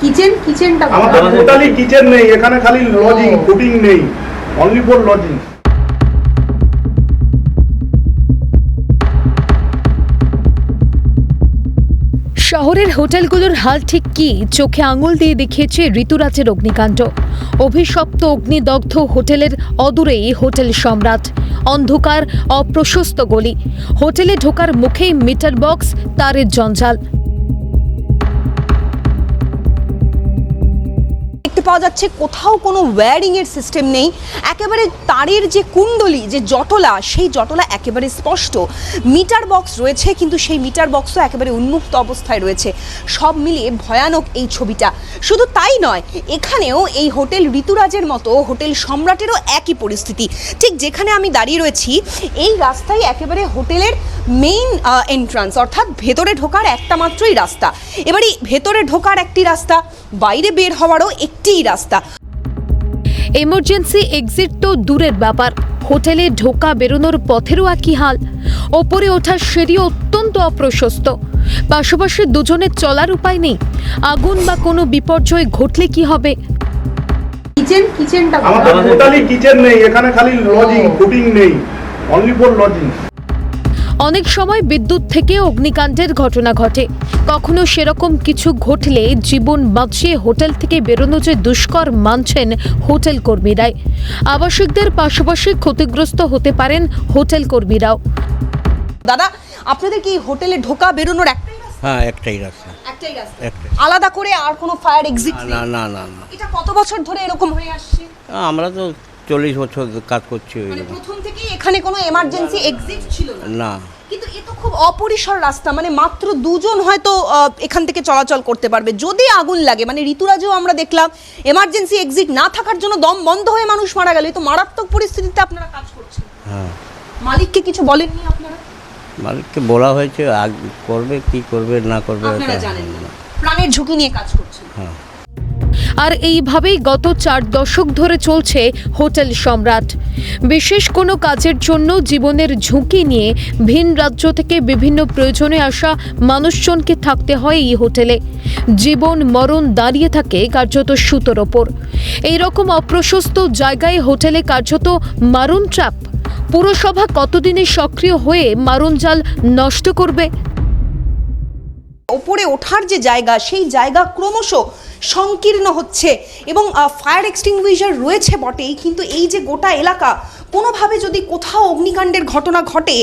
Kitchen কিচেনটা আমাদের totally kitchen নেই এখানে খালি লজিং। ফুডিং নেই অনলি ফর লজিং শহরের হোটেলগুলোর হাল ঠিক কি? চোখে আঙুল দিয়ে দেখিয়েছে ঋতুরাজের অগ্নিকাণ্ড। অভিশপ্ত অগ্নিদগ্ধ হোটেলের অদূরেই হোটেল সম্রাট। অন্ধকার অপ্রশস্ত গলি। হোটেলে ঢোকার মুখেই মিটার বক্স তারের জঞ্জাল। দেখতে পাওয়া যাচ্ছে, কোথাও কোনো ওয়্যারিং এর সিস্টেম নেই। একেবারে তারের যে কুণ্ডলি, যে জটলা, সেই জটলা একেবারে স্পষ্ট। মিটার বক্স রয়েছে, কিন্তু সেই মিটার বক্সও একেবারে উন্মুক্ত অবস্থায় রয়েছে। সব মিলিয়ে ভয়ানক এই ছবিটা। শুধু তাই নয়, এখানেও এই হোটেল ঋতুরাজের মতো হোটেল সম্রাটেরও একই পরিস্থিতি। ঠিক যেখানে আমি দাঁড়িয়ে রয়েছি, এই রাস্তায় একেবারে হোটেলের মেইন এন্ট্রান্স অর্থাৎ ভেতরে ঢোকার একটা মাত্রই রাস্তা। এবারে ভেতরে ঢোকার একটি রাস্তা, বাইরে বের হওয়ারও একটিই রাস্তা। এমার্জেন্সি এক্সিট তো দূরের ব্যাপার। হোটেলে ঢোকা বেরোনোর পথেরও একই হাল। ওপরে ওঠার সিঁড়ি অত্যন্ত অপ্রশস্ত। পাশাপাশি দুজনের চলার উপায় নেই। আগুন বা কোনো বিপর্যয় ঘটলে কি হবে? কিচেন কিচেনটা আমাদের আমাদের- টোটালি কিচেন নেই। এখানে খালি লজিং ফুডিং নেই। অনলি ফর লজিং অনেক সময় বিদ্যুৎ থেকে অগ্নিকাণ্ডের ঘটনা ঘটে। কখনো সেরকম কিছু ঘটলে জীবন বাঁচিয়ে হোটেল থেকে বেরোনো যে দুষ্কর মানছেন হোটেল কর্মীরাই। আবাসিকদের পাশাপাশি ক্ষতিগ্রস্ত হতে পারেন হোটেল কর্মীরাও। দাদা আপনাদের কি হোটেলে ঢোকা বেরোনোর একটাই হ্যাঁ একটাই রাস্তা। একটাই রাস্তা। আলাদা করে আর কোনো ফায়ার এক্সিট না না না না। এটা কত বছর ধরে এরকম হয়ে আসছে? আমরা তো চল্লিশ বছর কাজ করছি মানে প্রথম থেকেই এখানে কোনো এমার্জেন্সি এক্সিট ছিল না? না। কিন্তু এ তো খুব অপরিসর রাস্তা মানে মাত্র দুজন হয়তো আহ, এখান থেকে চলাচল করতে পারবে। যদি আগুন লাগে মানে ঋতুরাজও আমরা দেখলাম এমার্জেন্সি এক্সিট না থাকার জন্য দম বন্ধ হয়ে মানুষ মারা গেল। এ তো মারাত্মক পরিস্থিতিতে আপনারা কাজ করছেন। হ্যাঁ। মালিককে কিছু বলেননি আপনারা? মালিককে বলা হয়েছে আগ করবে কি করবে না করবে আপনারা ওটা- জানেন না। প্রাণের ঝুঁকি নিয়ে কাজ করছেন। হ্যাঁ। আর এইভাবেই গত চার দশক ধরে চলছে হোটেল সম্রাট। বিশেষ কোনো কাজের জন্য জীবনের ঝুঁকি নিয়ে ভিন রাজ্য থেকে বিভিন্ন প্রয়োজনে আসা মানুষজনকে থাকতে হয় এই হোটেলে। জীবন, মরণ দাঁড়িয়ে থাকে কার্যত সুতোর ওপর। এইরকম অপ্রশস্ত জায়গায় হোটেলে কার্যত মারণ ট্র্যাপ। পুরসভা কতদিনে সক্রিয় হয়ে মারণ জাল নষ্ট করবে ওপরে ওঠার যে জায়গা, সেই জায়গা ক্রমশ সংকীর্ণ হচ্ছে এবং ফায়ার এক্সটিংগুইশার রয়েছে বটেই, কিন্তু এই যে গোটা এলাকা, কোনোভাবে যদি কোথাও অগ্নিকাণ্ডের ঘটনা ঘটে,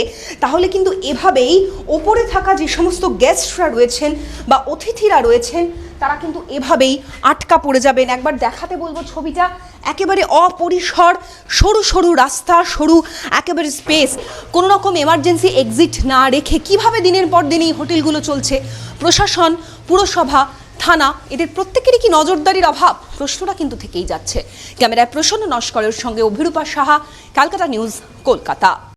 তাহলে কিন্তু এভাবেই ওপরে থাকা যে সমস্ত গেস্টরা রয়েছেন বা অতিথিরা রয়েছেন তারা কিন্তু এভাবেই আটকা পড়ে যাবেন। একবার দেখাতে বলব ছবিটা। একেবারে অপরিসর, সরু সরু রাস্তা, সরু একেবারে স্পেস কোনো রকম এমার্জেন্সি এক্সিট না রেখে কীভাবে দিনের পর দিন এই হোটেলগুলো চলছে? প্রশাসন, পুরসভা, থানা, এদের প্রত্যেকেরই কি নজরদারির অভাব? প্রশ্নটা কিন্তু থেকেই যাচ্ছে। ক্যামেরায় প্রসন্ন নস্করের সঙ্গে অভিরূপা সাহা, ক্যালকাটা নিউজ, কলকাতা।